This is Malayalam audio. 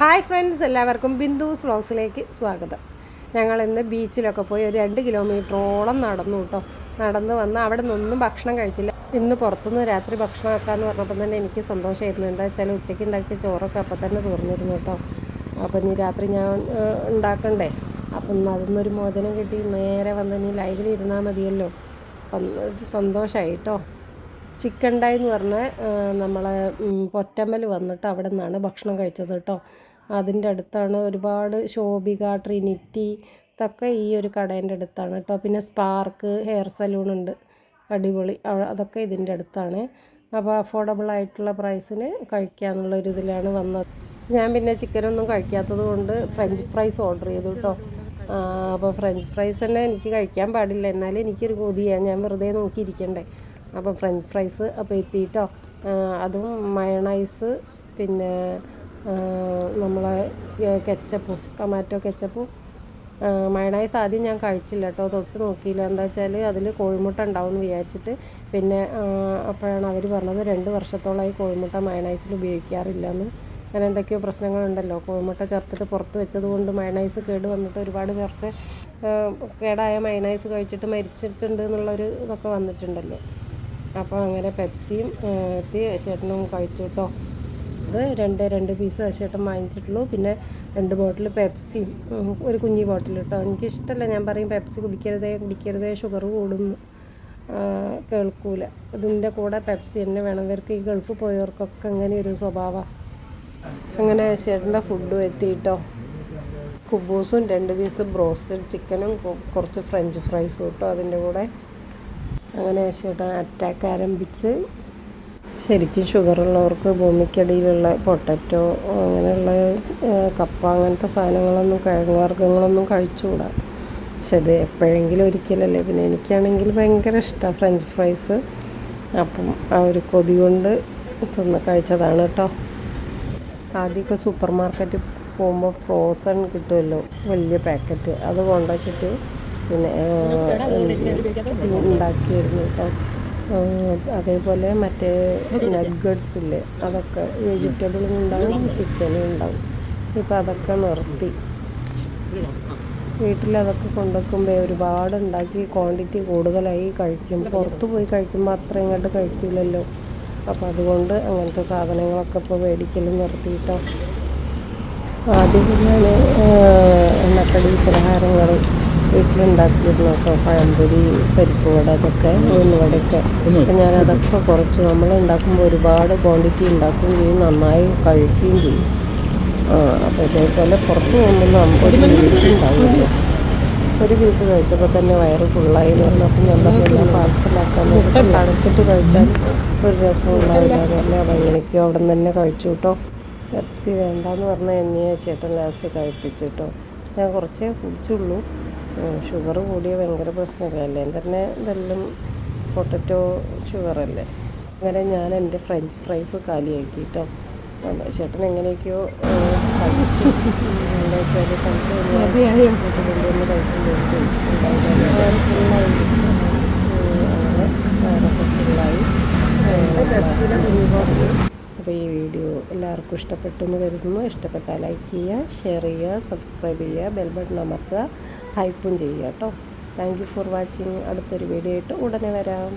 ഹായ് ഫ്രണ്ട്സ് എല്ലാവർക്കും ബിന്ദുസ് വ്ളോഗ്സിലേക്ക് സ്വാഗതം. ഞങ്ങൾ ഇന്ന് ബീച്ചിലൊക്കെ പോയി ഒരു രണ്ട് കിലോമീറ്ററോളം നടന്നു കേട്ടോ. നടന്ന് വന്ന് അവിടെ നിന്നൊന്നും ഭക്ഷണം കഴിച്ചില്ല. ഇന്ന് പുറത്തുനിന്ന് രാത്രി ഭക്ഷണം ആക്കാമെന്ന് പറഞ്ഞപ്പോൾ തന്നെ എനിക്ക് സന്തോഷമായിരുന്നു. എന്താ വെച്ചാൽ ഉച്ചയ്ക്ക് ഉണ്ടാക്കിയ ചോറൊക്കെ അപ്പോൾ തന്നെ തീർന്നിരുന്നു കേട്ടോ. അപ്പം ഇനി രാത്രി ഞാൻ ഉണ്ടാക്കണ്ടേ? അപ്പം അതിന്നൊരു മോചനം കിട്ടി. നേരെ വന്ന് ഇനി ലൈവിൽ ഇരുന്നാൽ മതിയല്ലോ. അപ്പം സന്തോഷമായി കേട്ടോ. ചിക്കൻ ഡൈ എന്ന് പറഞ്ഞ നമ്മളെ പൊറ്റമ്മൽ വന്നിട്ട് അവിടെ നിന്നാണ് ഭക്ഷണം കഴിച്ചത് കേട്ടോ. അതിന്റെ അടുത്താണ് ഒരുപാട് ശോഭിക ട്രിനിറ്റി ഇതൊക്കെ ഈ ഒരു കടേന്റെ അടുത്താണ് കേട്ടോ. പിന്നെ സ്പാർക്ക് ഹെയർ സലൂൺ ഉണ്ട് അടിപൊളി. അതൊക്കെ ഇതിന്റെ അടുത്താണ്. അപ്പോൾ അഫോർഡബിൾ ആയിട്ടുള്ള പ്രൈസിന് കഴിക്കാന്നുള്ള ഒരു ഇതിലാണ് വന്നത്. ഞാൻ പിന്നെ ചിക്കനൊന്നും കഴിക്കാത്തത് കൊണ്ട് ഫ്രഞ്ച് ഫ്രൈസ് ഓർഡർ ചെയ്തു കേട്ടോ. അപ്പോൾ ഫ്രഞ്ച് ഫ്രൈസ് തന്നെ എനിക്ക് കഴിക്കാൻ പാടില്ല. എന്നാലും എനിക്കൊരു കൊതിയാണ്. ഞാൻ വെറുതെ നോക്കിയിരിക്കണ്ടേ. അപ്പോൾ ഫ്രഞ്ച് ഫ്രൈസ് അപ്പോൾ എത്തിയിട്ടോ. അതും മയണൈസ് പിന്നെ നമ്മളെ കെച്ചപ്പും ടൊമാറ്റോ കെച്ചപ്പും. മയണൈസ് ആദ്യം ഞാൻ കഴിച്ചില്ല കേട്ടോ തൊട്ട് നോക്കിയില്ല. എന്താ വെച്ചാൽ അതിൽ കോഴിമുട്ട ഉണ്ടാവും എന്ന് വിചാരിച്ചിട്ട്. പിന്നെ അപ്പോഴാണ് അവർ പറഞ്ഞത് രണ്ട് വർഷത്തോളമായി കോഴിമുട്ട മയണൈസിൽ ഉപയോഗിക്കാറില്ല എന്ന് അങ്ങനെ എന്തൊക്കെയോ പ്രശ്നങ്ങളുണ്ടല്ലോ. കോഴിമുട്ട ചേർത്തിട്ട് പുറത്ത് വെച്ചത് കൊണ്ട് മയണൈസ് കേട് വന്നിട്ട് ഒരുപാട് പേർക്ക് കേടായ മയണൈസ് കഴിച്ചിട്ട് മരിച്ചിട്ടുണ്ട് എന്നുള്ളൊരു ഇതൊക്കെ വന്നിട്ടുണ്ടല്ലോ. അപ്പോൾ അങ്ങനെ പെപ്സിയും എത്തി ചേട്ടനും കഴിച്ചു കേട്ടോ. അത് രണ്ട് രണ്ട് പീസ് ചേട്ടൻ വാങ്ങിച്ചിട്ടുള്ളൂ. പിന്നെ രണ്ട് ബോട്ടിൽ പെപ്സി ഒരു കുഞ്ഞി ബോട്ടിൽ കേട്ടോ എനിക്കിഷ്ടമല്ല ഞാൻ പറയും പെപ്സി കുടിക്കരുതേ കുടിക്കരുതേ ഷുഗർ കൂടുന്നു കേൾക്കൂല. ഇതിന്റെ കൂടെ പെപ്സി തന്നെ വേണം. ഇവർക്ക് ഈ ഗൾഫ് പോയവർക്കൊക്കെ അങ്ങനെ ഒരു സ്വഭാവമാണ് അങ്ങനെ ചേട്ടന്റെ ഫുഡും എത്തിയിട്ടോ. കുബൂസും രണ്ട് പീസ് ബ്രോസ്റ്റഡ് ചിക്കനും കുറച്ച് ഫ്രഞ്ച് ഫ്രൈസും കേട്ടോ അതിന്റെ കൂടെ. അങ്ങനെ ചേട്ടൻ അറ്റാക്ക് ആരംഭിച്ച് ശരിക്കും ഷുഗറുള്ളവർക്ക് ഭൂമിക്കടിയിലുള്ള പൊട്ടറ്റോ അങ്ങനെയുള്ള കപ്പ അങ്ങനത്തെ സാധനങ്ങളൊന്നും കിഴങ്ങ് വർഗങ്ങളൊന്നും കഴിച്ചുകൂടാ. പക്ഷെ അത് എപ്പോഴെങ്കിലും ഒരിക്കലല്ലേ? പിന്നെ എനിക്കാണെങ്കിൽ ഭയങ്കര ഇഷ്ടമാണ് ഫ്രഞ്ച് ഫ്രൈസ് അപ്പം ആ ഒരു കൊതി കൊണ്ട് തിന്ന് കഴിച്ചതാണ് കേട്ടോ. ആദ്യമൊക്കെ സൂപ്പർ മാർക്കറ്റിൽ പോകുമ്പോൾ ഫ്രോസൺ കിട്ടുമല്ലോ വലിയ പാക്കറ്റ് അത് കൊണ്ടുവച്ചിട്ട് പിന്നെ ഉണ്ടാക്കിയിരുന്നു കേട്ടോ. അതേപോലെ മറ്റേ നഗ്ഗഡ്സ് ഇല്ലേ അതൊക്കെ വെജിറ്റബിളും ഉണ്ടാവും ചിക്കനും ഉണ്ടാവും. ഇപ്പം അതൊക്കെ നിർത്തി. വീട്ടിലതൊക്കെ കൊണ്ടുവെക്കുമ്പോൾ ഒരുപാട് ഉണ്ടാക്കി ക്വാണ്ടിറ്റി കൂടുതലായി കഴിക്കും. പുറത്ത് പോയി കഴിക്കുമ്പോൾ അത്ര ഇങ്ങോട്ട് കഴിക്കില്ലല്ലോ അപ്പോൾ അതുകൊണ്ട് അങ്ങനത്തെ സാധനങ്ങളൊക്കെ ഇപ്പോൾ മേടിക്കലും നിർത്തിയിട്ടോ. ആദ്യം ഞാൻ എണ്ണക്കടി പലഹാരങ്ങൾ വീട്ടിലുണ്ടാക്കിയിരുന്നു. കേട്ടോ പഴംപൊരി പരിപ്പ് വട അതൊക്കെ ഉഴുന്നുവടയൊക്കെ അപ്പം ഞാനതൊക്കെ കുറച്ച്. നമ്മൾ ഉണ്ടാക്കുമ്പോൾ ഒരുപാട് ക്വാണ്ടിറ്റി ഉണ്ടാക്കുകയും ചെയ്യും. നന്നായി കഴിക്കുകയും ചെയ്യും. ആ അപ്പോൾ ഇതേപോലെ പുറത്ത് പോകുമ്പോൾ നമുക്ക് ഉണ്ടാവില്ല ഒരു പീസ് കഴിച്ചപ്പോൾ തന്നെ വയറ് ഫുള്ളായി എന്ന് പറഞ്ഞപ്പോൾ ഞാൻ പറഞ്ഞില്ല പാഴ്സലാക്കാൻ തണുത്തിട്ട് കഴിച്ചാൽ ഒരു രസവും ഉണ്ടാവില്ല. അതല്ല അതെങ്ങനെയൊക്കെയോ അവിടെ നിന്ന് തന്നെ കഴിച്ചു കേട്ടോ പെപ്സി വേണ്ടെന്ന് പറഞ്ഞാൽ എന്നെയെ ചേട്ടൻ ലാസ്റ്റ് കഴിപ്പിച്ചു കേട്ടോ ഞാൻ കുറച്ചേ കുടിച്ചുള്ളൂ. ഷുഗർ കൂടിയ ഭയങ്കര പ്രശ്നമല്ലേ തന്നെ ഇതെല്ലാം പൊട്ടറ്റോ ഷുഗറല്ലേ അങ്ങനെ ഞാൻ എന്റെ ഫ്രഞ്ച് ഫ്രൈസ് കാലിയാക്കി കേട്ടോ അതെ, ചേട്ടൻ എങ്ങനെയൊക്കെയോ കഴിച്ചു. എന്താ വെച്ചാൽ കൊണ്ടുവന്ന് കഴിക്കുമ്പോൾ ഫുള്ളായി അപ്പോൾ ഈ വീഡിയോ എല്ലാവർക്കും ഇഷ്ടപ്പെട്ടു എന്ന് കരുതുന്നു. ഇഷ്ടപ്പെട്ടാൽ ലൈക്ക് ചെയ്യുക ഷെയർ ചെയ്യുക സബ്സ്ക്രൈബ് ചെയ്യുക ബെൽ ബട്ടൺ അമർത്തുക. ഹൈപ്പും ചെയ്യുക കേട്ടോ. താങ്ക് യു ഫോർ വാച്ചിങ് അടുത്തൊരു വീഡിയോ ആയിട്ട് ഉടനെ വരാം.